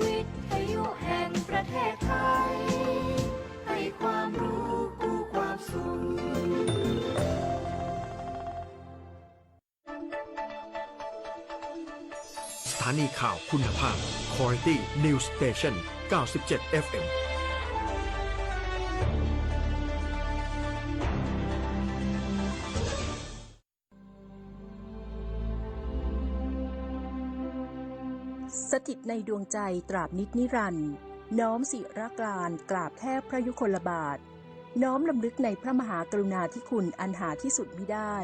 วิทยุแห่งประเทศไทย ให้ความรู้กู้ความสุข สถานีข่าวคุณภาพ Quality News Station 97 FM ในดวงใจตราบนิจนิรันดร์น้อมศิรกรานกราบแทบพระยุคลบาท น้อมลำลึกในพระมหากรุณาธิคุณอันหาที่สุดมิได้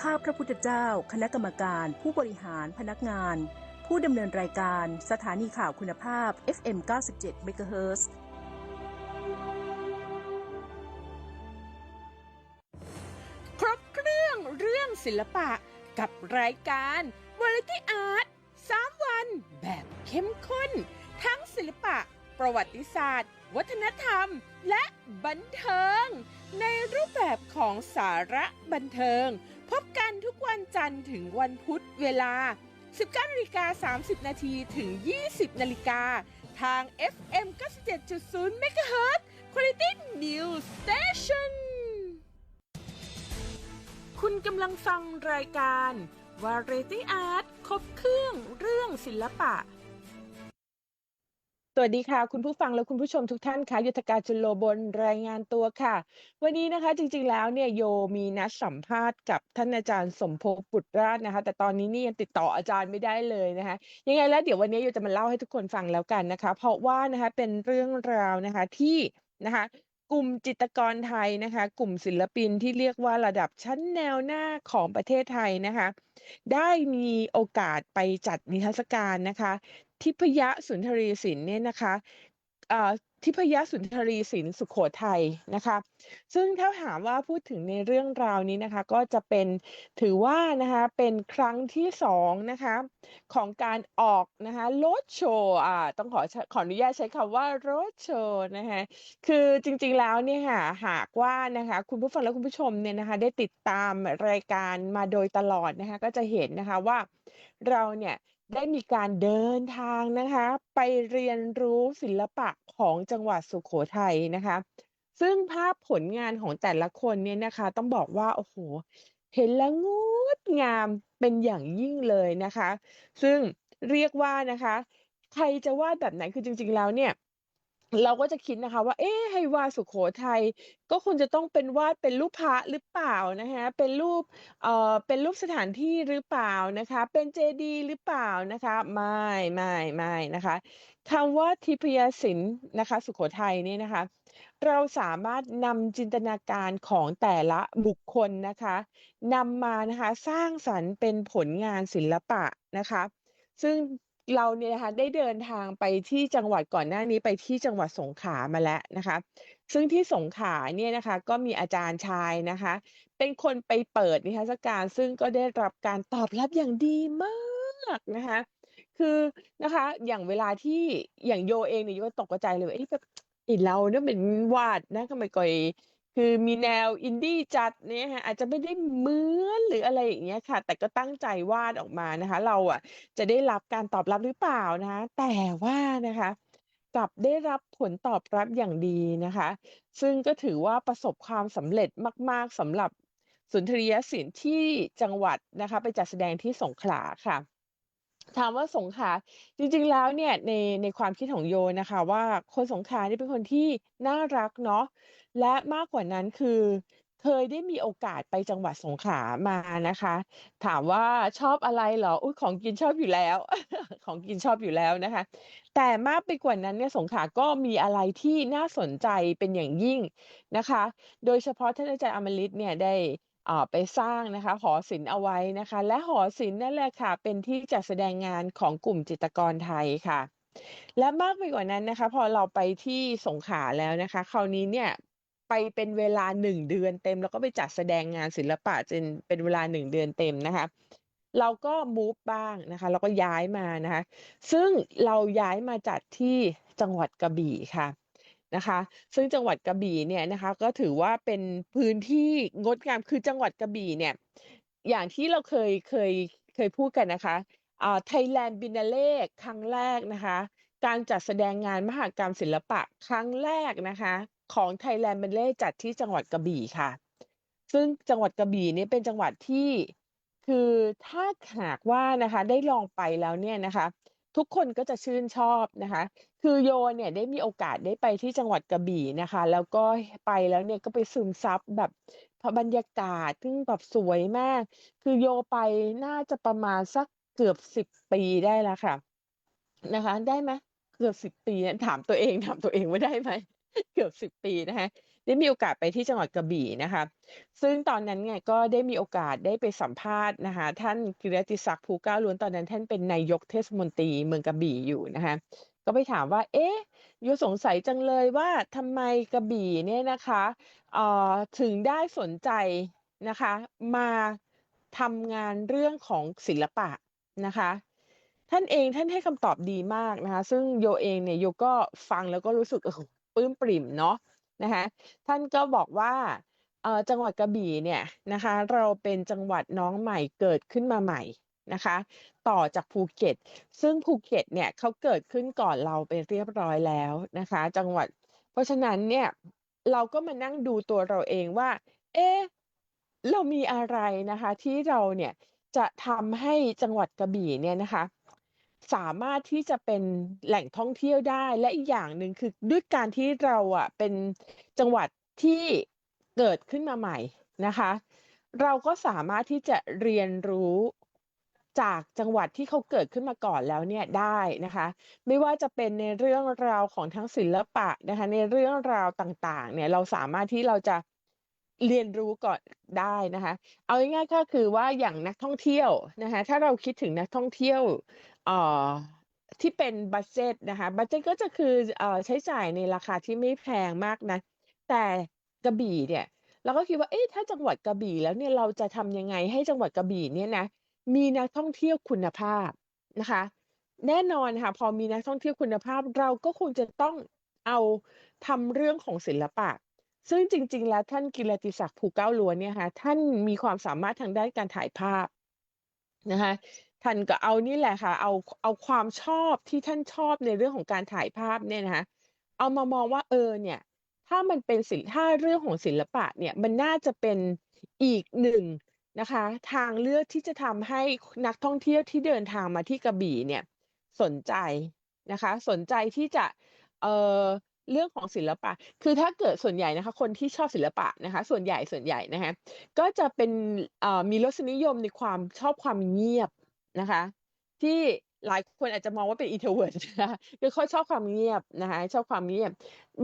ข้าพระพุทธเจ้า คณะกรรมการ ผู้บริหารพนักงาน ผู้ดำเนินรายการ สถานีข่าวคุณภาพ FM 97 MHz ครบเครื่องเรื่องศิลปะกับรายการ Variety Art 3วัน เข้มข้น ทั้งศิลปะ ประวัติศาสตร์ วัฒนธรรม และบันเทิง ในรูปแบบของสาระบันเทิง พบกันทุกวันจันทร์ถึงวันพุธเวลา 19นาฬิกา30 นาทีถึง 20 นาฬิกา ทาง FM 97.0 MHz Quality News Station คุณกำลังฟังรายการ Variety Art ครบเครื่องเรื่องศิลปะ สวัสดีค่ะ คุณผู้ฟังและคุณผู้ชมทุกท่านค่ะยุทธการจุลโลบนรายงานตัวค่ะ วันนี้นะคะจริงๆแล้วเนี่ยโยมีนัดสัมภาษณ์กับท่านอาจารย์สมภพบุตรราชนะคะ แต่ตอนนี้นี่ยังติดต่ออาจารย์ไม่ได้เลยนะคะยังไงแล้วเดี๋ยววันนี้โยจะมาเล่าให้ทุกคนฟังแล้วกันนะคะ เพราะว่านะคะเป็นเรื่องราวนะคะที่นะคะกลุ่มจิตรกรไทยนะคะ กลุ่มศิลปินที่เรียกว่าระดับชั้นแนวหน้าของประเทศไทยนะคะ ได้มีโอกาสไปจัดนิทรรศการนะคะ ทิพยสุนทรีศิลป์เนี่ยนะคะทิพยสุนทรีศิลป์สุโขทัยนะคะ ซึ่งถ้าถามว่าพูดถึงในเรื่องราวนี้นะคะ ก็จะเป็นถือว่านะคะเป็นครั้งที่สองนะคะของการออกนะคะโรถโชว์อ่าต้องขอขออนุญาตใช้คำว่าโรถโชว์นะคะคือจริงๆแล้วเนี่ยค่ะหากว่านะคะคุณผู้ฟังและคุณผู้ชมเนี่ยนะคะได้ติดตามรายการมาโดยตลอดนะคะก็จะเห็นนะคะว่าเราเนี่ย ได้มีการเดินทางนะคะ ไปเรียนรู้ศิลปะของจังหวัดสุโขทัยนะคะ ซึ่งภาพผลงานของแต่ละคนเนี่ยนะคะ ต้องบอกว่า โอ้โห เห็นแล้วงดงามเป็นอย่างยิ่งเลยนะคะ ซึ่งเรียกว่านะคะ ใครจะวาดแบบไหน คือจริง ๆ แล้วเนี่ย เราก็จะคิดนะคะว่า เอ๊ะ ให้วาดสุโขทัย ก็คงจะต้องเป็นวาดเป็นรูปพระหรือเปล่านะคะ เป็นรูป เอ่อ เป็นรูปสถานที่หรือเปล่านะคะ เป็นเจดีย์หรือเปล่านะคะ ไม่ ไม่ ไม่นะคะคำว่าทิพยศิลป์นะคะ สุโขทัยเนี่ยนะคะ เราสามารถนำจินตนาการของแต่ละบุคคลนะคะนำมานะคะ สร้างสรรค์เป็นผลงานศิลปะนะคะ ซึ่ง เราเนี่ยนะคะได้เดินทางไปที่จังหวัดก่อนหน้านี้ไปที่จังหวัดสงขลามาแล้วนะคะ ซึ่งที่สงขลาเนี่ยนะคะ ก็มีอาจารย์ชายนะคะ เป็นคนไปเปิดนิทรรศการ ซึ่งก็ได้รับการตอบรับอย่างดีมากนะคะ คือนะคะอย่างเวลาที่อย่างโยเองเนี่ยโยก็ตกใจเลยว่าเอ๊ะแบบไอ้เราเนี่ยเป็นวาดนะทำไมก่อย คือมีแนวอินดี้จัดเนี่ยค่ะ อาจจะไม่ได้เหมือน หรืออะไรอย่างเงี้ยค่ะ แต่ก็ตั้งใจวาดออกมานะคะ เราอะจะได้รับการตอบรับหรือเปล่านะคะ แต่ว่านะคะ กลับได้รับผลตอบรับอย่างดีนะคะ ซึ่งก็ถือว่าประสบความสำเร็จมาก ๆสำหรับสุนทรียศิลป์ที่จังหวัดนะคะ ไปจัดแสดงที่สงขลาค่ะ ถามว่าสงขลา จริง ๆ แล้วเนี่ยในในความคิดของโยนะคะว่าคนสงขลานี่เป็นคนที่น่ารักเนาะและมากกว่านั้นคือ เคยได้มีโอกาสไปจังหวัดสงขลามานะคะ ถามว่าชอบอะไรเหรอ อุ้ยของกินชอบอยู่แล้ว ของกินชอบอยู่แล้วนะคะ แต่มากไปกว่านั้นเนี่ยสงขลาก็มีอะไรที่น่าสนใจเป็นอย่างยิ่งนะคะ โดยเฉพาะท่านอาจารย์อมฤตเนี่ยได้ อ่าไปสร้างนะคะ หอศิลป์เอาไว้นะคะ และหอศิลป์นั่นแหละค่ะ เป็นที่จัดแสดงงานของกลุ่มจิตรกรไทยค่ะ และมากไปกว่านั้นนะคะ พอเราไปที่สงขลาแล้วนะคะ คราวนี้เนี่ยไปเป็นเวลาหนึ่งเดือนเต็ม แล้วก็ไปจัดแสดงงานศิลปะจนเป็นเวลาหนึ่งเดือนเต็มนะคะ เราก็มูฟบ้างนะคะเราก็ย้ายมานะคะ ซึ่งเราย้ายมาจัดที่จังหวัดกระบี่ค่ะ นะคะ ซึ่งจังหวัดกระบี่เนี่ยนะคะ ก็ถือว่าเป็นพื้นที่งดงามคือจังหวัดกระบี่เนี่ย อย่างที่เราเคยเคยเคยพูดกันนะคะอ่าไทยแลนด์บินาเล่ครั้งแรกนะคะ การจัดแสดงงานมหกรรมศิลปะครั้งแรกนะคะ ของ Thailand Ballet จัดที่จังหวัดกระบี่ค่ะ ซึ่งจังหวัดกระบี่เนี่ยเป็นจังหวัดที่คือถ้าหากว่านะคะได้ลองไปแล้วเนี่ยนะคะ ทุกคนก็จะชื่นชอบนะคะ คือโยเนี่ยได้มีโอกาสได้ไปที่จังหวัดกระบี่นะคะ แล้วก็ไปแล้วเนี่ยก็ไปซึมซับแบบพบรรยากาศซึ่งแบบสวยมาก คือโยไปน่าจะประมาณสักเกือบสิบปีได้แล้วค่ะ นะคะ ได้ไหมเกือบสิบปีเนี่ยถามตัวเองถามตัวเองว่าได้ไหมเกือบสิบปีนะคะ ได้มีโอกาสไปที่จังหวัดกระบี่นะคะ ซึ่งตอนนั้นเนี่ยก็ได้มีโอกาสได้ไปสัมภาษณ์นะคะ ท่านกิรติศักดิ์ภูก้าล้วนตอนนั้น ท่านเป็นนายกเทศมนตรีเมืองกระบี่อยู่นะคะก็ไปถามว่า เอ๊ะโยสงสัยจังเลยว่าทำไมกระบี่เนี่ยนะคะเอ่อถึงได้สนใจนะคะ มาทำงานเรื่องของศิลปะนะคะ ท่านเองท่านให้คำตอบดีมากนะคะ ซึ่งโยเองเนี่ยโยก็ฟังแล้วก็รู้สึกเออปลื้มปริ่มเนาะ นะคะท่านก็บอกว่าเอ่อจังหวัดกระบี่เนี่ยนะคะเราเป็นจังหวัดน้องใหม่เกิดขึ้นมาใหม่นะคะต่อจากภูเก็ต ซึ่งภูเก็ตเนี่ยเขาเกิดขึ้นก่อนเราไปเรียบร้อยแล้วนะคะ จังหวัด เพราะฉะนั้นเนี่ยเราก็มานั่งดูตัวเราเองว่า เอ๊ะเรามีอะไรนะคะที่เราเนี่ยจะทำให้จังหวัดกระบี่เนี่ยนะคะ สามารถที่จะเป็นแหล่งท่องเที่ยวได้ และอีกอย่างหนึ่งคือด้วยการที่เราอะเป็นจังหวัดที่เกิดขึ้นมาใหม่นะคะ เราก็สามารถที่จะเรียนรู้จากจังหวัดที่เขาเกิดขึ้นมาก่อนแล้วเนี่ยได้นะคะ ไม่ว่าจะเป็นในเรื่องราวของทั้งศิลปะนะคะ ในเรื่องราวต่างๆ เนี่ยเราสามารถที่เราจะ เรียนรู้ก่อนได้นะคะ เอาง่ายๆก็คือว่าอย่างนักท่องเที่ยวนะคะ ถ้าเราคิดถึงนักท่องเที่ยวเอ่อที่เป็นบัดเจตนะคะบัดเจตก็จะคือเอ่อใช้จ่ายในราคาที่ไม่แพงมากนะ แต่กระบี่เนี่ย เราก็คิดว่าเอ๊ะถ้าจังหวัดกระบี่แล้วเนี่ยเราจะทำยังไงให้จังหวัดกระบี่เนี่ยนะมีนักท่องเที่ยวคุณภาพนะคะ แน่นอนค่ะพอมีนักท่องเที่ยวคุณภาพเราก็คงจะต้องเอาทำเรื่องของศิลปะ ซึ่งจริง ๆ แล้วท่านกิรติศักดิ์ภูเก้าล้วนเนี่ยค่ะท่านมีความสามารถทางด้านการถ่ายภาพนะคะท่านก็เอานี่แหละค่ะเอาเอาความชอบที่ท่านชอบในเรื่องของการถ่ายภาพเนี่ยนะคะเอามามองว่าเออเนี่ย ถ้ามันเป็นศิลถ้าเรื่องของศิลปะเนี่ยมันน่าจะเป็นอีกหนึ่งนะคะ ทางเลือกที่จะทำให้นักท่องเที่ยวที่เดินทางมาที่กระบี่เนี่ยสนใจนะคะ สนใจที่จะเออ เรื่องของศิลปะ คือถ้าเกิดส่วนใหญ่นะคะ คนที่ชอบศิลปะนะคะ ส่วนใหญ่ส่วนใหญ่นะคะ ก็จะเป็นเอ่อมีรสนิยมในความชอบความเงียบนะคะ ที่หลายคนอาจจะมองว่าเป็น introvert นะคะคือเขาชอบความเงียบนะคะ ชอบความเงียบ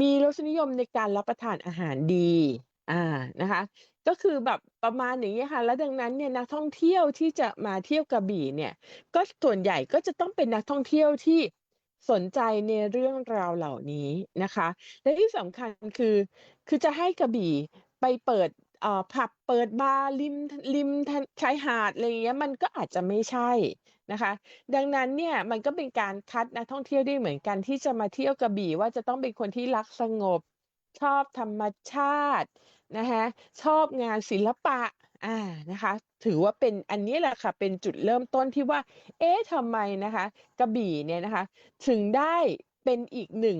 มีรสนิยมในการรับประทานอาหารดีอ่านะคะ ก็คือแบบประมาณอย่างนี้ค่ะ แล้วดังนั้นเนี่ยนักท่องเที่ยวที่จะมาเที่ยวกระบี่เนี่ย ก็ส่วนใหญ่ก็จะต้องเป็นนักท่องเที่ยวที่ สนใจในเรื่องราวเหล่านี้นะคะ และที่สำคัญคือ คือจะให้กระบี่ไปเปิดอ่อผับเปิดบาร์ริมริมทะชายหาดอะไรอย่างเงี้ยมันก็อาจจะไม่ใช่นะคะ ดังนั้นเนี่ยมันก็เป็นการคัดนักท่องเที่ยวได้เหมือนกันที่จะมาเที่ยวกระบี่ว่าจะต้องเป็นคนที่รักสงบ ชอบธรรมชาตินะคะชอบงานศิลปะอ่านะคะ ถือว่าเป็นอันนี้แหละค่ะ เป็นจุดเริ่มต้นที่ว่า เอ๊ะทำไมนะคะ กระบี่เนี่ยนะคะ ถึงได้เป็นอีกหนึ่ง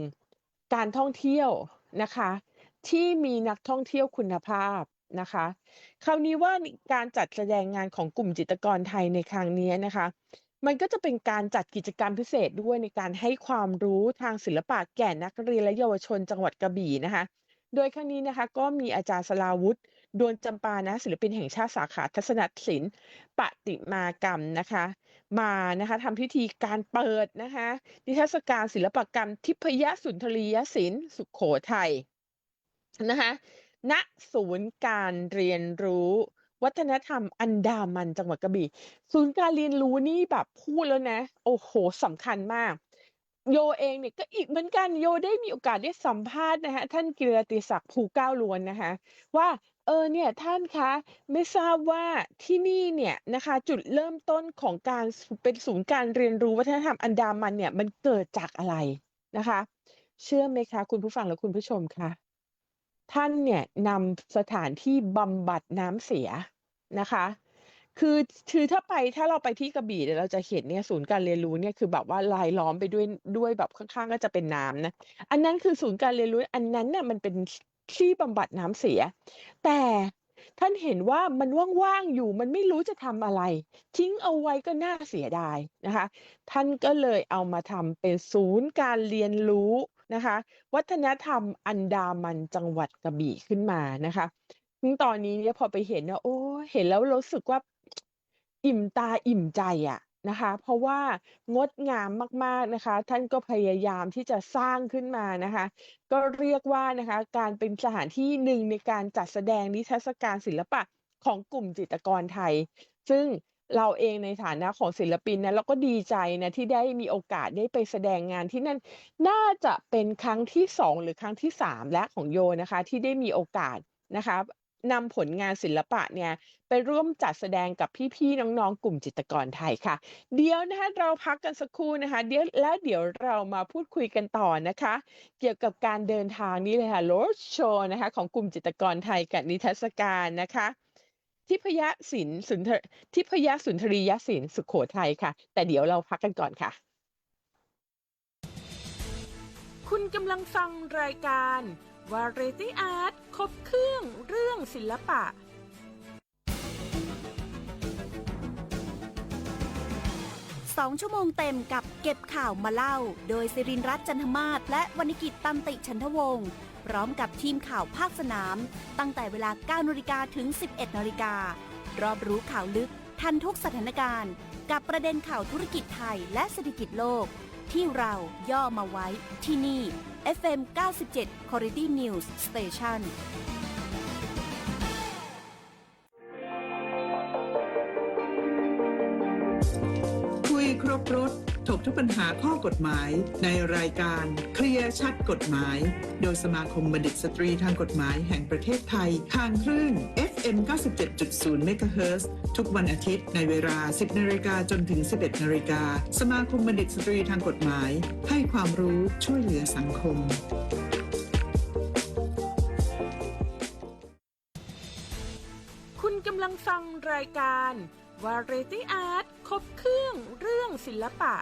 การท่องเที่ยวนะคะ ที่มีนักท่องเที่ยวคุณภาพนะคะ คราวนี้ว่าการจัดแสดงงานของกลุ่มจิตรกรไทยในครั้งนี้นะคะ มันก็จะเป็นการจัดกิจกรรมพิเศษด้วยในการให้ความรู้ทางศิลปะแก่นักเรียนและเยาวชนจังหวัดกระบี่นะคะ โดยครั้งนี้นะคะ ก็มีอาจารย์สลาวุฒิ ดวงจำปานะศิลปินแห่งชาติสาขาทัศนศิลป์ประติมากรรมนะคะ มานะคะทำพิธีการเปิดนะคะ นิทรรศการศิลปกรรม ทิพยสุนทรียศิลป์สุขโขทัยนะคะณศูนย์การเรียนรู้วัฒนธรรมอันดามันจังหวัดกระบี่ ศูนย์การเรียนรู้นี่แบบพูดแล้วนะ โอ้โหสำคัญมาก โยเองเนี่ยก็อีกเหมือนกันโยได้มีโอกาสได้สัมภาษณ์นะคะท่านกิรติศักดิ์ภูเก้าล้วนนะคะว่า เออเนี่ยท่านคะ ไม่ทราบว่าที่นี่เนี่ยนะคะ จุดเริ่มต้นของการเป็นศูนย์การเรียนรู้วัฒนธรรมอันดามันเนี่ยมันเกิดจากอะไรนะคะ เชื่อไหมคะ คุณผู้ฟังและคุณผู้ชมคะท่านเนี่ยนำสถานที่บำบัดน้ำเสียนะคะคือคือถ้าไปถ้าเราไปที่กระบี่เนี่ยเราจะเห็นเนี่ยศูนย์การเรียนรู้เนี่ยคือแบบว่าลายล้อมไปด้วยด้วยแบบข้างๆ ก็จะเป็นน้ำนะอันนั้นคือศูนย์การเรียนรู้อันนั้นน่ะมันเป็น ที่บำบัดน้ำเสีย แต่ท่านเห็นว่ามันว่างๆอยู่มันไม่รู้จะทำอะไร ทิ้งเอาไว้ก็น่าเสียดายนะคะ ท่านก็เลยเอามาทำเป็นศูนย์การเรียนรู้นะคะ วัฒนธรรมอันดามันจังหวัดกระบี่ขึ้นมานะคะซึ่งตอนนี้เนี่ยพอไปเห็นเนี่ยโอ้เห็นแล้วรู้สึกว่า อิ่มตาอิ่มใจอะ นะคะ เพราะว่างดงามมาก ๆ นะคะ ท่านก็พยายามที่จะสร้างขึ้นมานะคะ ก็เรียกว่านะคะ การเป็นสถานที่หนึ่งในการจัดแสดงนิทรรศการศิลปะของกลุ่มจิตรกรไทย ซึ่งเราเองในฐานะของศิลปินนะเราก็ดีใจนะที่ได้มีโอกาสได้ไปแสดงงานที่นั่นน่าจะเป็นครั้งที่สองหรือครั้งที่สามและของโยนะคะ ที่ได้มีโอกาสนะคะ นำผลงานศิลปะเนี่ยไปร่วมจัดแสดงกับพี่ๆน้องๆ กลุ่มจิตรกรไทยค่ะ เดี๋ยวนะคะเราพักกันสักครู่นะคะเดี๋ยวแล้วเดี๋ยวเรามาพูดคุยกันต่อนะคะ เกี่ยวกับการเดินทางนี้เลยค่ะรถโชว์นะคะของกลุ่มจิตรกรไทยกับนิทรรศการนะคะทิพยศิลป์สุนทรทิพยสุนทรียศิลป์สุขโขทัยค่ะ แต่เดี๋ยวเราพักกันก่อนค่ะ คุณกำลังฟังรายการ Variety Art ครบเครื่องเรื่องศิลปะ สองชั่วโมงเต็มกับเก็บข่าวมาเล่า โดยสิรินรัตน์จันทมาศและวรรณกิจตันติชันทวงศ์พร้อมกับทีมข่าวภาคสนาม ตั้งแต่เวลา 9นาฬิกาถึง 11นาฬิการอบรู้ข่าวลึกทันทุกสถานการณ์ กับประเด็นข่าวธุรกิจไทยและเศรษฐกิจโลก ที่เราย่อมาไว้ที่นี่ FM 97 Quality News Station คุยครบรถถกทุกปัญหาข้อกฎหมาย ในรายการเคลียร์ชัดกฎหมาย โดยสมาคมบัณฑิตสตรีทางกฎหมายแห่งประเทศไทย ทางคลื่น FM 97.0 MHz ทุกวันอาทิตย์ในเวลา 10นาฬิกาจนถึง 11นาฬิกาสมาคมบัณฑิตสตรีทางกฎหมาย ให้ความรู้ช่วยเหลือสังคมคุณกำลังฟังรายการ Variety Art ครบเครื่องเรื่องศิลปะ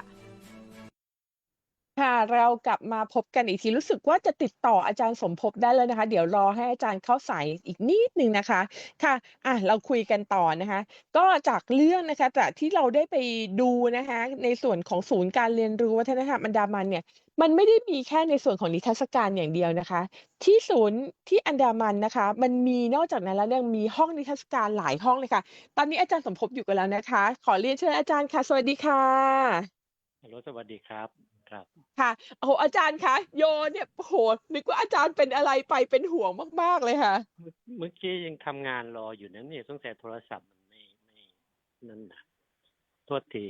ค่ะ เรากลับมาพบกันอีกที รู้สึกว่าจะติดต่ออาจารย์สมภพได้แล้วนะคะ เดี๋ยวรอให้อาจารย์เข้าสายอีกนิดนึงนะคะค่ะอะเราคุยกันต่อนะคะ ก็จากเรื่องนะคะจากที่เราได้ไปดูนะคะ ในส่วนของศูนย์การเรียนรู้วัฒนธรรมอันดามันเนี่ยมันไม่ได้มีแค่ในส่วนของนิทรรศการอย่างเดียวนะคะ ที่ศูนย์ที่อันดามันนะคะ มันมีนอกจากนั้นแล้วยังมีห้องนิทรรศการหลายห้องเลยค่ะ ตอนนี้อาจารย์สมภพอยู่กันแล้วนะคะ ขอเรียนเชิญอาจารย์ค่ะ สวัสดีค่ะฮัลโหลสวัสดีครับ ครับ ค่ะโอ้โหอาจารย์คะโยเนี่ยโอ้โหนึกว่าอาจารย์เป็นอะไรไปเป็นห่วงมาก ๆ เลยค่ะ เมื่อเมื่อกี้ยังทำงานรออยู่นะเนี่ยสงสัยโทรศัพท์มันไม่ไม่นั่นนะโทษที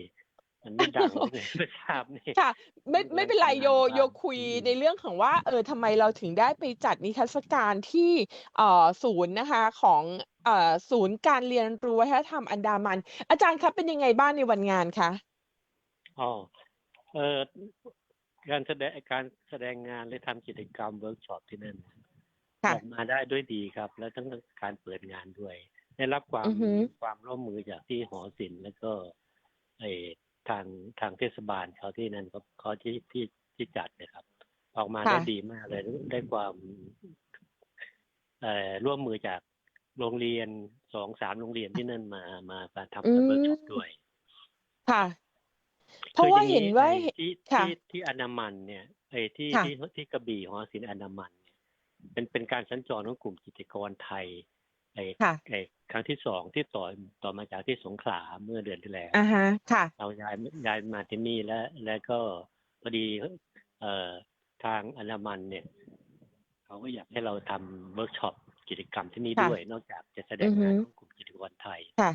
มันไม่ดังเลยไม่ทราบนี่ค่ะ ไม่ไม่เป็นไรกำลังโยทำงานโยคุยอืมในเรื่องของว่า เออทำไมเราถึงได้ไปจัดนิทรรศการที่เอ่อศูนย์นะคะของเอ่อศูนย์การเรียนรู้วัฒนธรรมอันดามัน อาจารย์ครับเป็นยังไงบ้างในวันงานคะ อ๋อ เออการแสดงการแสดงงานและทำกิจกรรมเวิร์กช็อปที่นั่นค่ะออกมาได้ด้วยดีครับ แล้วทั้งการเปิดงานด้วย ได้รับความอือหือ ความร่วมมือจากที่หอศิลป์แล้วก็ไอทางทางเทศบาลเขาที่นั่นเขาเขาที่ที่ที่จัดนะครับ ออกมาได้ดีมากเลยได้ความเอ่อร่วมมือจากโรงเรียนสองสามโรงเรียนที่นั่นมามามาทำเวิร์กช็อปด้วย ค่ะ เพราะว่าคืออย่งเห็นว่าไอ้ที่ค่ะที่ที่อนามันเนี่ยไอ้ที่ค่ะที่ที่กระบี่หอศิลป์อนามันเนี่ยเป็นเป็นการสัญจรของกลุ่มกิจกรไทยไอ้ค่ะไอ้ครั้งที่สองที่ต่อต่อมาจากที่สงขลาเมื่อเดือนที่แล้วอ่าฮะค่ะ เราย้ายย้ายมาที่นี่แล้ว แล้วก็พอดีเอ่อทางอนามันเนี่ยเขาก็อยากให้เราทำเวิร์กช็อปกิจกรรมที่นี่ค่ะด้วย นอกจากจะแสดงอือฮึงานของกลุ่มกิจกรไทยค่ะ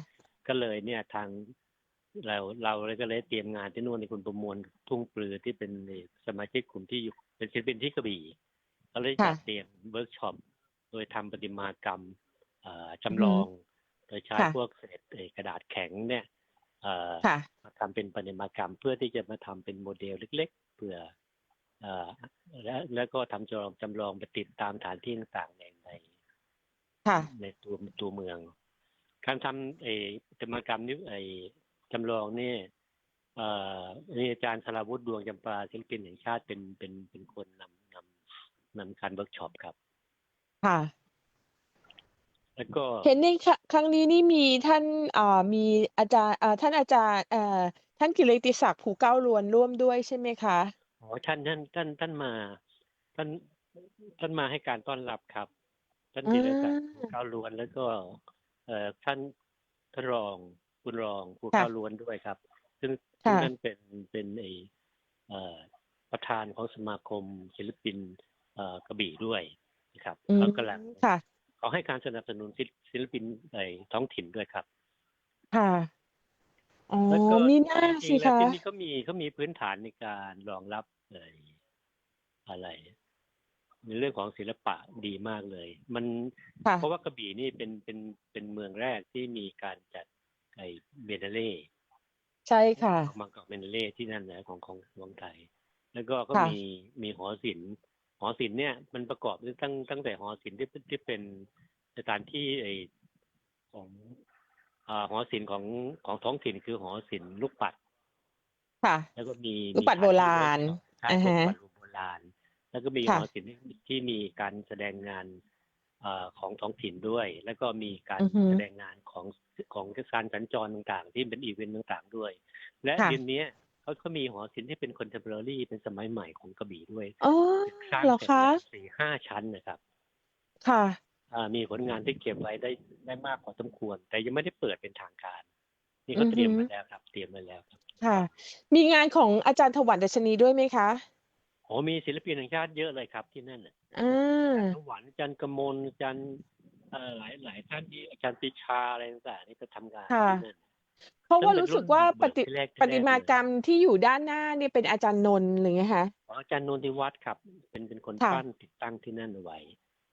ก็เลยเนี่ยทาง เราเราเลยก็เลยเตรียมงานที่นู่นในคุณประมวลทุ่งปลือที่เป็นสมาชิกกลุ่มที่อยู่เป็นศิลปินที่กระบี่ก็เลยค่ะจัดเตรียมเวิร์กช็อปโดยทำประติมากรรมเอ่อจำลอง โดยใช้ค่ะพวกเศษเอ่อกระดาษแข็งเนี่ยเอ่อค่ะมาทำเป็นประติมากรรมเพื่อที่จะมาทำเป็นโมเดลเล็ก ๆเพื่อเอ่อและแล้วก็ทำจำลองจำลองไปติดตามฐานที่ต่างๆในในค่ะในตัวตัวเมือง การทำเออธรรมกรรมนี้ไอ จำลองเนี่ยเอ่อนี่อาจารย์สราวุฒิดวงจำปาศิลปินแห่งชาติเป็นเป็นเป็นคนนำนำนำการเวิร์กช็อปครับ ค่ะ แล้วก็เห็นในครัครั้งนี้นี่มีท่านเอ่อมีอาจารย์เอ่อท่านอาจารย์เอ่อท่านกิรติศักดิ์ภูเก้าลวนร่วมด้วยใช่ไหมคะอ๋อท่านท่านท่านท่านมาท่านท่านมาให้การต้อนรับครับ ท่านอ่าจิรศักดิ์ภูเก้าล้วนแล้วก็เอ่อท่านท่านรอง คุณรองภูเก้าล้วนด้วยครับ ซึ่งซึ่งค่ะนั่นเป็นเป็นไอเอ่อประธานของสมาคมศิลปินเอ่อกระบี่ด้วยนะครับอืมเขากำลังค่ะเขาให้การสนับสนุนศิลศิลปินในท้องถิ่นด้วยครับ ค่ะอ๋อแล้วก็มีหน้าจสิริงๆแล้วคะที่นี่เขามีเขามีพื้นฐานในการรองรับเอ่ออะไร ในเรื่องของศิลปะดีมากเลย มันค่ะเพราะว่ากระบี่นี่เป็นเป็นเป็นเมืองแรกที่มีการจัด ไอเบเนเล่ใช่ค่ะมังกรเบเนเล่ที่นั่นนะของของเมืองไทย แล้วก็ก็ค่ะมีมีหอศิลป์หอศิลป์เนี่ยมันประกอบด้วยตั้งตั้งแต่หอศิลป์ที่ที่เป็นสถานที่ไอของอ่าหอศิลป์ของของท้องถิ่นคือหอศิลป์ลูกปัด ค่ะ แล้วก็มีลูกปัดมีโบราณใช่อ่าลูฮะกปัดโบราณ แล้วก็มีหค่ะอศิลป์ที่ที่มีการแสดงงานเอ่อของท้องถิ่นด้วย แล้วก็มีการอือฮึแสดงงานของ ของการสัญจรต่างๆ ที่เป็นอีเวนต์ต่างๆด้วย และค่ะ เดือนเนี้ยเขาก็มีหอศิลป์ที่เป็นคอนเทม p o r a r y เป็นสมัยใหม่ของกระบี่ด้วยอ๋อสร้างเหรอเสร็จคะแล้วสี่ห้าชั้นนะครับค่ะ อ่ามีผลงานที่เก็บไว้ได้ได้มากพอสมควร แต่ยังไม่ได้เปิดเป็นทางการ นี่เขาเตรียมอือฮึไว้แล้วครับเตรียมไว้แล้วครับ ค่ะ มีงานของอาจารย์ถวันดัชนีด้วยไหมคะโอ้มีศิลปินแห่งชาติเยอะเลยครับที่นั่นน่ะอ่าอาจารย์ถวันอาจารย์กมลอาจารย์เอ่อ หลายหลายท่านที่อาจารย์ปรีชาอะไรต่างๆนี่ก็ทำงานค่ะที่นั่นเพราะว่าซึ่งเป็นรู้สึกว่าปรุ่นฏิบุกเบิกที่แรกที่ปแรกฏิมากรรมที่อยู่ด้านหน้าเนี่ยเป็นอาจารย์นนท์หรือไงคะของอาจารย์นนทิวัฒน์ครับ เป็นเป็นคนค่ะปั้นติดตั้งที่นั่นเอาไว้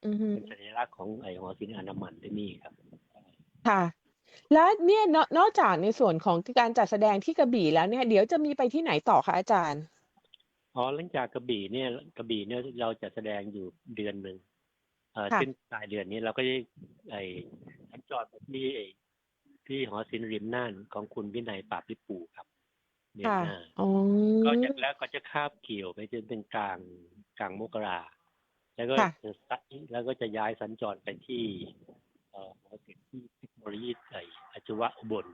อือฮึเป็นสัญลักษณ์ของไอหอศิลป์อนามันที่นี่ครับ ค่ะ แล้วเนี่ยนอกนอกจากในส่วนของการจัดแสดงที่กระบี่แล้วเนี่ย เดี๋ยวจะมีไปที่ไหนต่อคะอาจารย์อ๋อหลังจากกระบี่เนี่ยกระบี่เนี่ยเราจะแสดงอยู่เดือนหนึ่งเอ่อ ค่ะ สิ้นปลายเดือนนี้เราก็จะไอ้สัญจรไปที่ไอ้ที่หอศิลป์ริมน่านของคุณวินัยปราบลิปูครับ เดือนค่ะ หน้า อ๋อ ก็จะแล้วก็จะคาบเกี่ยวไปจนเป็นกลางกลางมกราแล้วก็ค่ะ จะสะแล้วก็จะย้ายสัญจรไปที่เอ่อหอศิลป์ที่เทคโนโลยีไอ้อาชีวะอุบล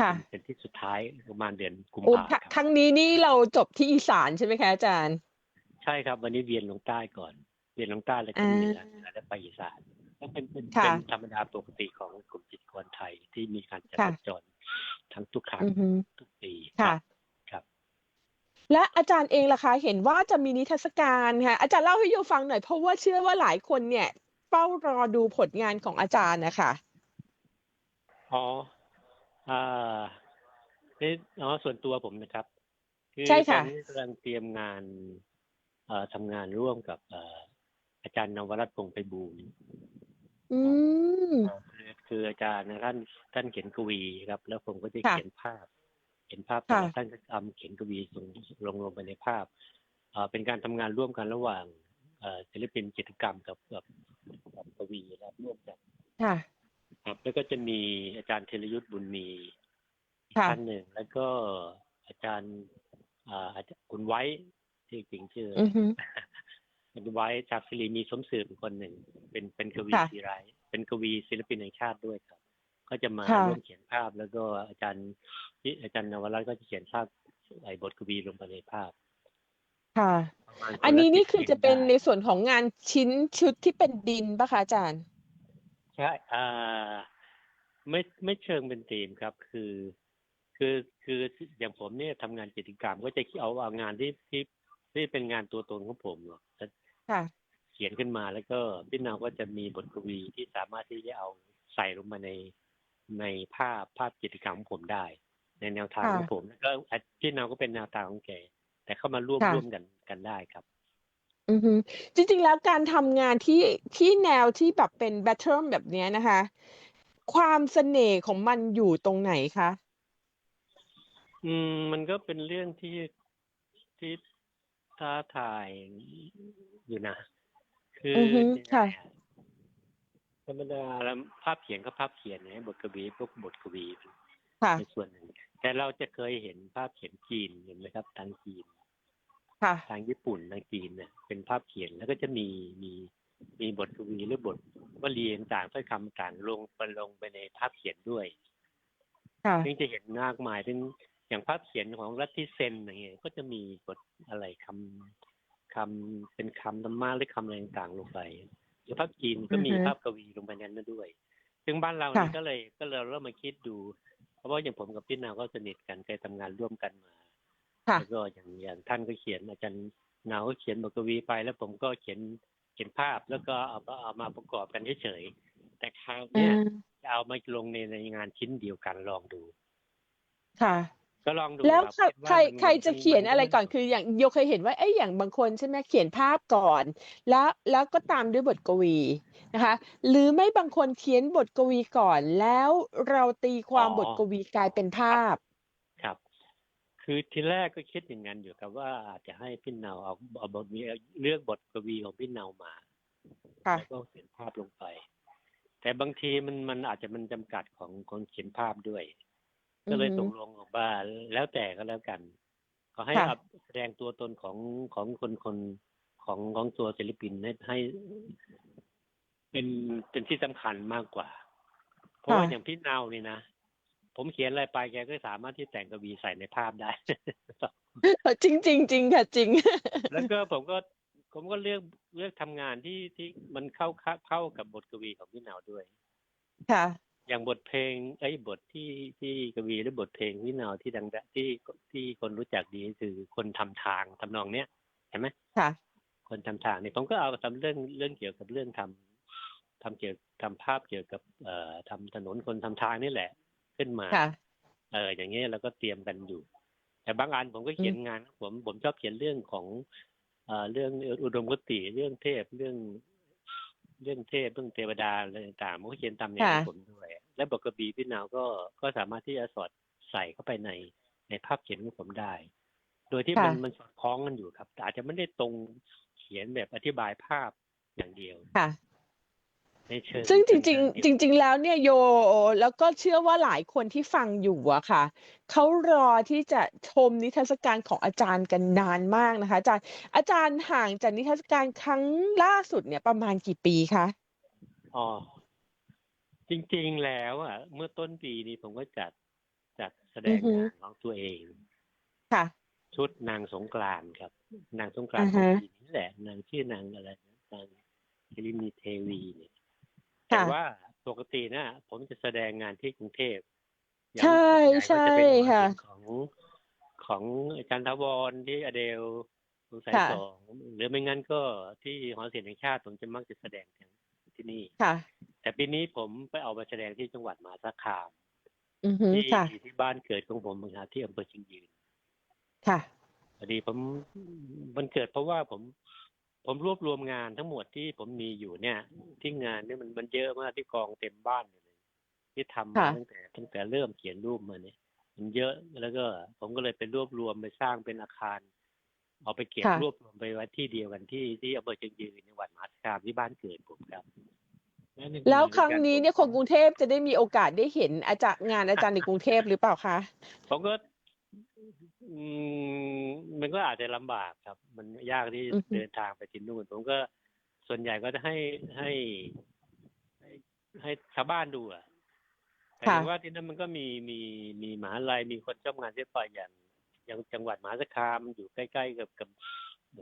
ค่ะ เป็นที่สุดท้ายประมาณเดือนกุมโอ้ภาคครับครั้งนี้นี่เราจบที่อีสานใช่ไหมคะอาจารย์ ใช่ครับ วันนี้เวียนลงใต้ก่อน เวียนลงใต้แล้วก็อ่าเหนือเหนือแล้วไปอีสานก็เป็นเป็นค่ะเป็นธรรมดาปกติของกลุ่มจิตรกรไทยที่มีการจัดค่ะสัญจรทั้งทุกครั้งอือฮึทุกปีค่ะครับ และอาจารย์เองล่ะคะ เห็นว่าจะมีนิทรรศการค่ะอาจารย์เล่าให้โยฟังหน่อยเพราะว่าเชื่อว่าหลายคนเนี่ยเฝ้ารอดูผลงานของอาจารย์นะคะอ๋ออ่านี่อ๋อส่วนตัวผมนะครับคือใช่ค่ะตอนนี้กำลังเตรียมงานเอ่อทำงานร่วมกับเอ่ออาจารย์นวรัตน์พงษ์ไพบูลย์อืมคือคืออาจารย์นะท่านท่านเขียนกวีครับ แล้วผมก็จะค่ะเขียนภาพ เขียนภาพค่ะแต่ละท่านก็ทำเขียนกวีส่งลงลงไปในภาพเอ่อเป็นการทำงานร่วมกันระหว่างเอ่อศิลปินจิตรกรรมกับกับกับกวีครับร่วมกันค่ะครับแล้วก็จะมีอาจารย์เทรยุทธบุญมีอีกค่ะท่านหนึ่ง แล้วก็อาจารย์อ่าอาจารย์คุณไว้ที่จริงชื่อ ออือฮึคุณไว้จากศิริมีสมสืบเป็นคนหนึ่ง เป็นเป็นกวีค่ะศิไรายเป็นกวีศิลปินแห่งชาติด้วยครับ ก็จะมาค่ะร่วมเขียนภาพ แล้วก็อาจารย์ที่อาจารย์นวรัตน์ก็จะเขียนภาพไอ้บทกวีลงไปในภาพ ค่ะประมาณอันนี้ละนี่10คือจะเป็นได้ในส่วนของงานชิ้นชุดที่เป็นดินปะคะอาจารย์ใช่อ่าไม่ไม่เชิงเป็นธีมครับ คือ คือคืออย่างผมเนี่ยทำงานกิจกรรมก็จะเอาเอางานที่ที่ที่เป็นงานตัวตนของผมหรอกจะ ค่ะ เขียนขึ้นมาแล้วก็พี่นาวก็จะมีบทกวีที่สามารถที่จะเอาใส่ลงมาในในภาพภาพกิจกรรมของผมได้ ในแนวทางค่ะของผมแล้วก็อะพี่นาวก็เป็นแนวทางของแกแต่เข้ามาร่วมค่ะร่วมกันกันได้ครับอือฮึจริงๆแล้วการทำงานที่ที่แนวที่แบบเป็นแบทเทิลแบบเนี้ยนะคะ ความเสน่ห์ของมันอยู่ตรงไหนคะ อืมมันก็เป็นเรื่องที่ที่ ท้าทายอยู่นะ คืออือฮึยังไงค่ะอะธรรมดาแล้วภาพเขียนก็ภาพเขียนนะบทกวีพวกบทกวีค่ะ ในส่วนหนึ่งแต่เราจะเคยเห็นภาพเขียนจีนเห็นไหมครับทางจีน ค่ะ ทางญี่ปุ่นทางจีนเนี่ยเป็นภาพเขียนแล้วก็จะมีมีมีบทกวีหรือบทวลีต่างๆถ้อยคำต่างลงไปลงไปในภาพเขียนด้วย ค่ะ ซึ่งจะเห็นมากมายถึง อย่างภาพเขียนของรัตติเซนอย่างเงี้ยก็จะมีบทอะไรคำคำเป็นคำธรรมะหรือคำอะไรต่างๆลงไปหรือภาพจีนก็มีอือฮึภาพกวีลงไปในนั้นด้วย ซึ่งบ้านเราเนี่ยค่ะก็เลยก็เลยเริ่มมาคิดดู เพราะว่าอย่างผมกับพี่นาวก็สนิทกันเคยทำงานร่วมกันมาค่ะแล้วก็อย่างอย่างท่านก็เขียนอาจารย์เนาก็เขียนบทกวีไป แล้วผมก็เขียนเขียนภาพแล้วก็เอาเอามาประกอบกันเฉยๆแต่คราวอืเนี้ยมจะเอามาลงในในงานชิ้นเดียวกันลองดู ค่ะ ก็ลองดูแล้วครับใครคิดว่าใครมันใครจะมันเขียนมัอะไรก่อนคืออย่างโยเคยเห็นว่าเอ้ยอย่างบางคนใช่ไหมเขียนภาพก่อน แล้วแล้วก็ตามด้วยบทกวีนะคะ หรือไม่บางคนเขียนบทกวีก่อน แล้วเราตีความบทกวีกลายเป็นภาพ ครับ คือทีแรกก็คิดอย่างนั้นอยู่ครับว่าอาจจะให้พี่เนาเอาเอาบทนี้เลือกบทกวีของพี่เนามาค่ะแล้วก็เขียนภาพลงไป แต่บางทีมันมันอาจจะมันจำกัดของคนเขียนภาพด้วย ก็เลยอือฮึตกลงออกว่าแล้วแต่ก็แล้วกันขอให้ค่ะเอาแสดงตัวตนของของคนคนของของตัวศิลปินให้ให้เป็นเป็นที่สำคัญมากกว่า เพราะว่าอย่างพี่เนานี่นะ ผมเขียนอะไรไปแกก็สามารถที่แต่งกวีใส่ในภาพได้ จริงจริงจริงค่ะจริง แล้วก็ผมก็ผมก็เลือกเลือกทำงานที่ที่มันเข้าเข้าเข้ากับบทกวีของพี่เนาด้วย ค่ะ อย่างบทเพลงไอ้ยบทที่ที่กวีหรือบทเพลงพี่เนาที่ดังๆที่ที่คนรู้จักดีคือคนทำทางทำนองเนี้ยเห็นไหมค่ะ คนทำทางนี่ผมก็เอาทำเรื่องเรื่องเกี่ยวกับเรื่องทำทำเกี่ยวทำภาพเกี่ยวกับ เอ่อทำถนนคนทำทางนี่แหละขึ้นมาค่ะเอออย่างเงี้ยเราก็เตรียมกันอยู่ แต่บางอันผมก็เขียนงาน ผมผมชอบเขียนเรื่องของเอ่อเรื่องอุดมคติเรื่องเทพเรื่อง เรื่องเทพเรื่องเทวดาอะไรต่างๆผมก็เขียนตามแนวของค่ะผมด้วย และบทกบีพี่นาวก็ก็สามารถที่จะสอดใส่เข้าไปในในภาพเขียนของผมได้ โดยที่มันค่ะมันสอดคล้องกันอยู่ครับแต่อาจจะไม่ได้ตรงเขียนแบบอธิบายภาพอย่างเดียวค่ะ ในเชิงซึ่งจเป็นริงงานๆเดียวจริง ๆ แล้วเนี่ยโยแล้วก็เชื่อว่าหลายคนที่ฟังอยู่อะค่ะเขารอที่จะชมนิทรรศการของอาจารย์กันนานมากนะคะ อาจารย์อาจารย์ห่างจากนิทรรศการครั้งล่าสุดเนี่ยประมาณกี่ปีคะอ๋อจริง ๆ แล้วอะเมื่อต้นปีนี้ผมก็จัดจัดแสดงงานของตัวเองค่ะ ชุดนางสงกรานต์ครับ นางสงกรานต์อ่าของฮะปีนี้แหละ นางชื่อนางอะไรนะนางคิรินีเทวีเนี่ยค่ะ แต่ว่าปกตินะผมจะแสดงงานที่กรุงเทพอย่างใช่ส่วนญ่ก็จะเป็นใช่ค่ะหอศิลป์ของของอาจารย์ทวรที่อเดลสงสายค่ะสองหรือไม่งั้นก็ที่หอศิลป์แห่งชาติผมจะมักจะแสดงที่นี่ค่ะ แต่ปีนี้ผมไปเอามาแสดงที่จังหวัดมหาสารคามอือฮึที่ค่ะที่บ้านเกิดของผมนะครับที่อำเภอเชียงยืน ค่ะพอดีผมมันเกิดเพราะว่าผม ผมรวบรวมงานทั้งหมดที่ผมมีอยู่เนี่ย ที่งานเนี่ยมันมันเยอะมากที่กองเต็มบ้านเลย ที่ทำมาค่ะ ตั้งแต่ตั้งแต่เริ่มเขียนรูปมาเนี่ย มันเยอะแล้วก็ ผมก็เลยไปรวบรวมไปสร้างเป็นอาคาร เอาไปเก็บค่ะ รวบรวมไปไว้ที่เดียวกันที่ที่อำเภอเชียงยืนจังหวัดมหาสารคามที่บ้านเกิดผมครับนั่นคือแล้วงานครั้งการนี้เนี่ยคนกรุงเทพจะได้มีโอกาสได้เห็นอาจารย์งานอาจารย์ในกรุงเทพหรือเปล่าคะ ผมก็ อืมมันก็อาจจะลำบากครับ มันยากที่อือฮึ เดินทางไปที่นู่น ผมก็ส่วนใหญ่ก็จะให้ให้ให้ให้ชาวบ้านดูอะแต่ค่ะว่าที่นั่นมันก็มีมีมีมหาลัยมีคนชอบงานศิลปะอย่าง อย่างจังหวัดมหาสารคามอยู่ใกล้ๆกับกับ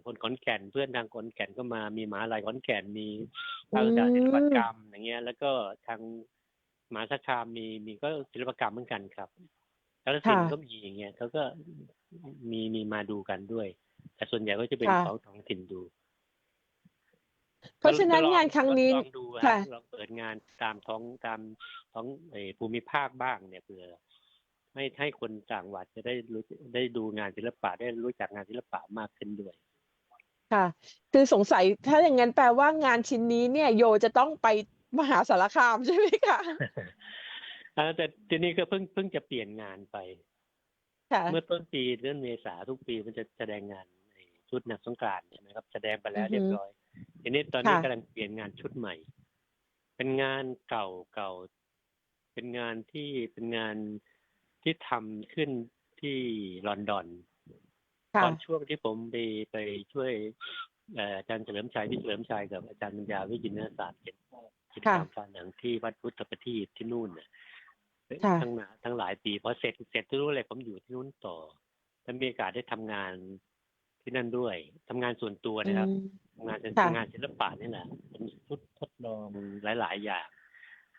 คนขอนแก่นเพื่อนทางขอนแก่นก็มามีมหาลัยขอนแก่นมีภาควิชาศิลปกรรมอย่างเงี้ย แล้วก็ทางมหาสารคามมีมีก็ศิลปกรรมเหมือนกันครับ แล้วสินค่ะก็มีอย่างเงี้ยเขาก็มีมีมาดูกันด้วย แต่ส่วนใหญ่ก็จะเป็นค่ะของท้องถิ่นดู เพราะฉะนั้นก็ลองงานครั้งนี้ลองดูฮะค่ะลองเปิดงานตามท้องตามท้องเออภูมิภาคบ้างเนี่ยเพื่อให้ให้คนต่างจังหวัดจะได้รู้ได้ดูงานศิลปะได้รู้จักงานศิลปะมากขึ้นด้วย ค่ะ คือสงสัยถ้าอย่างนั้นแปลว่างานชิ้นนี้เนี่ย โยจะต้องไปมหาสารคามใช่ไหมคะ อ่าแต่ทีนี้ก็เพิ่งเพิ่งจะเปลี่ยนงานไป ค่ะ เมื่อต้นปีเดือนเมษาทุกปีมันจะแสดงงานในชุดนักสงกรานต์ใช่ไหมครับแสดงไปแล้วอือฮึเรียบร้อย ทีนี้ตอนนี้ค่ะ กำลังเปลี่ยนงานชุดใหม่ เป็นงานเก่าเก่า เป็นงานที่เป็นงานที่ทำขึ้นที่ลอนดอนค่ะตอนช่วงที่ผมไปไปช่วยเอ่ออาจารย์เฉลิมชัยที่เฉลิมชัยกับอาจารย์ปัญญาวิจินรศาสตร์เกี่ยวกับกิจกรรมการหนังที่วัดพุทธประทีปที่นู่นน่ะ ค่ะทั้งหนาทั้งหลายปีพอเสร็จเสร็จทุกเลยผมอยู่ที่นู่นต่อแล้วมีโอกาสได้ทำงานที่นั่นด้วยทำงานส่วนตัวนะครับอืม ทำงานเป็นค่ะงานศิลปะนี่แหละเป็นชุดทดลองหลาย ๆ อย่าง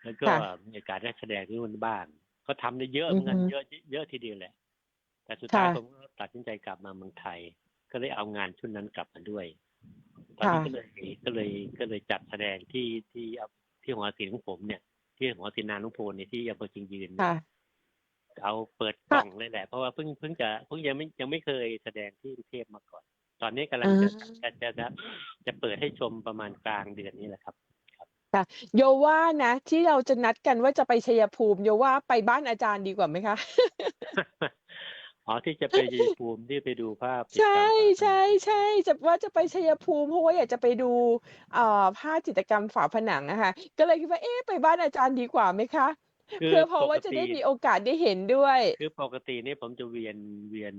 แล้วก็ค่ะมีโอกาสได้แสดงที่นู่นบ้างก็ทำได้เยอะเหมือนกันอือฮึเยอะเยอะทีเดียวแหละ แต่สุดท้ายค่ะ ผมก็ตัดสินใจกลับมาเมืองไทย ก็เลยเอางานชุดนั้นกลับมาด้วย ตอนนี้ค่ะ ก็เลยก็เลยก็เลยจัดแสดงที่ที่ที่หอศิลป์ของผมเนี่ย ที่หอศิลป์นานลุงโพนเนี่ยที่อำเภอจิงยืนเนี่ยค่ะเอาเปิดกล่องเลยแหละ เพราะว่าเพิ่งเพิ่งจะเพิ่งยังไม่ยังไม่เคยแสดงที่กรุงเทพมาก่อน ตอนนี้กำลังจะอ่าจะจะจะจะเปิดให้ชมประมาณกลางเดือนนี้แหละครับโยว่านะ ที่เราจะนัดกันว่าจะไปชัยภูมิ โยว่าไปบ้านอาจารย์ดีกว่าไหมคะ อ๋อที่จะไปยีภูมิที่ไปดูภาพจิตรกรรมใช่ฝาผนังใช่ใช่จะว่าจะไปชัยภูมิเพราะว่าอยากจะไปดูเอ่อภาพจิตรกรรมฝาผนังนะคะก็เลยคิดว่าเอ๊ะไปบ้านอาจารย์ดีกว่าไหมคะคือเพื่อเพราะว่าปกจะติได้มีโอกาสได้เห็นด้วย คือปกตินี่ผมจะเวียนเวียน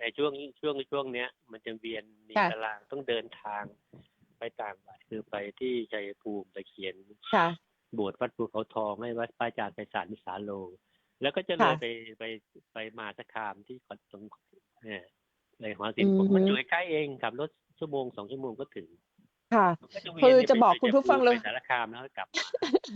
ในช่วงช่วงช่วงเนี้ย มันจะเวียนมีค่ะตารางต้องเดินทาง ไปต่างจังหวัดคือไปที่ชัยภูมิไปเขียนค่ะบวชวัดภูเขาทองให้วัดพระอาจารย์ไพศาลมิสาโล แล้วก็จะเลยค่ะไปไปไปมาสคามที่ขอนตรงเนี่ยในหอศิลป์ผมอือฮึมันอยู่ใกล้ๆเองขับรถชั่วโมงสองชั่วโมงก็ถึงค่ะก็จะเวียนคือเนี่ยจะไปบอกชัยคุณผู้ฟังภูมิเลยไปสารคามแล้วก็กลับมา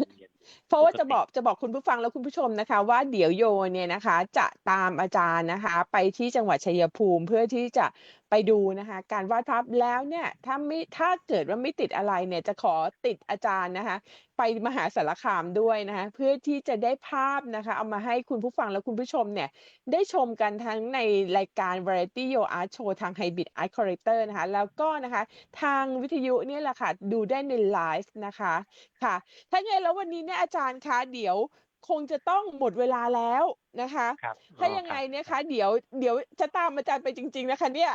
เวียนเพราะว่าปกติจะบอกจะบอกคุณผู้ฟังและคุณผู้ชมนะคะ ว่าเดี๋ยวโยเนี่ยนะคะ จะตามอาจารย์นะคะ ไปที่จังหวัดชัยภูมิเพื่อที่จะไปดูนะคะ การวาดภาพแล้วเนี่ยถ้าไม่ถ้าเกิดว่าไม่ติดอะไรเนี่ยจะขอติดอาจารย์นะคะไปมหาสารคามด้วยนะคะเพื่อที่จะได้ภาพนะคะ เอามาให้คุณผู้ฟังและคุณผู้ชมเนี่ย ได้ชมกันทั้งในรายการ Variety Yo Art Show ทาง Hybrid Art Collector นะคะ แล้วก็นะคะ ทางวิทยุเนี่ยแหละค่ะ ดูได้ในไลฟ์นะคะค่ะ ถ้าไงแล้ววันนี้เนี่ยอาจารย์คะเดี๋ยวคงจะต้องหมดเวลาแล้วนะคะครับถ้าอ๋อยังไงครับเนี่ยคะ เดี๋ยวเดี๋ยวจะตามอาจารย์ไปจริง ๆ นะคะเนี่ย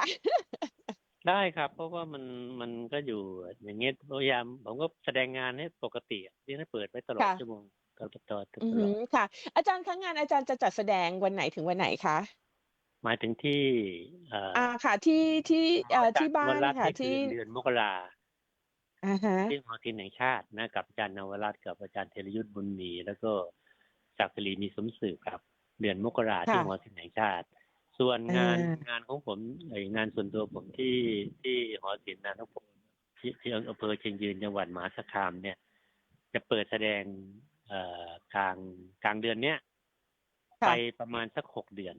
ได้ครับ เพราะว่ามันมันก็อยู่อย่างเงี้ยพยายามผมก็แสดงงานให้ปกติอะที่ให้เปิดไว้ตลอดค่ะ ชั่วโมงตลอดตลอดตอือลหืออดค่ะ อาจารย์คะงานอาจารย์จะจัดแสดงวันไหนถึงวันไหนคะหมายถึงที่เอ่ออ่าค่ะ ที่ที่เอ่อจัดที่บ้านวันรัฐค่ะนี่คือที่เดือนมกราอ่าฮะที่หอศิลป์แห่งชาตินะกับอาจารย์นวรัตน์กับอาจารย์เทรยุทธ์บุญมีแล้วก็ศักดิ์ศรีมีสมสืบครับ เดือนมกราที่ค่ะหอศิลป์แห่งชาติ ส่วนงานอ่างานของผมไองานส่วนตัวผมที่ที่หอศิลป์นานพงศ์ที่ที่อำเภอเชียงยืนจังหวัดมหาสารคามเนี่ย จะเปิดแสดงเอ่อกลางกลางเดือนเนี้ยค่ะ ไปประมาณสักหกเดือน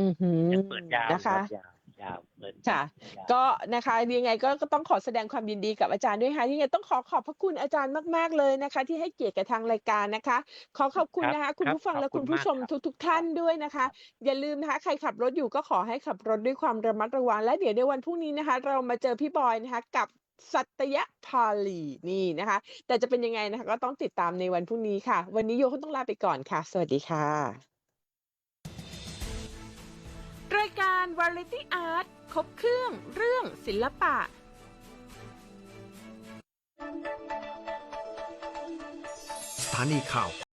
อือหือจะเปิดยาวนะคะเปิดยาว ยาวเปิดค่ะยาวก็นะคะยังไงก็ก็ต้องขอแสดงความยินดีกับอาจารย์ด้วยค่ะยังไงต้องขอขอบพระคุณอาจารย์มากๆเลยนะคะ ที่ให้เกียรติกับทางรายการนะคะ ขอขอบคุณครับนะคะ คุณครับผู้ฟังและขอบคุคุณณผู้มากชมครับทุก ๆ ท่านด้วยนะคะ อย่าลืมนะคะ ใครขับรถอยู่ก็ขอให้ขับรถด้วยความระมัดระวังและเดี๋ยวในวันพรุ่งนี้นะคะ เรามาเจอพี่บอยนะคะกับสัตยพาลีนี่นะคะ แต่จะเป็นยังไงนะคะ ก็ต้องติดตามในวันพรุ่งนี้ค่ะ วันนี้โยคงต้องลาไปก่อนค่ะ สวัสดีค่ะ รายการ Variety Art ครบเครื่องเรื่องศิลปะ สถานีข่าว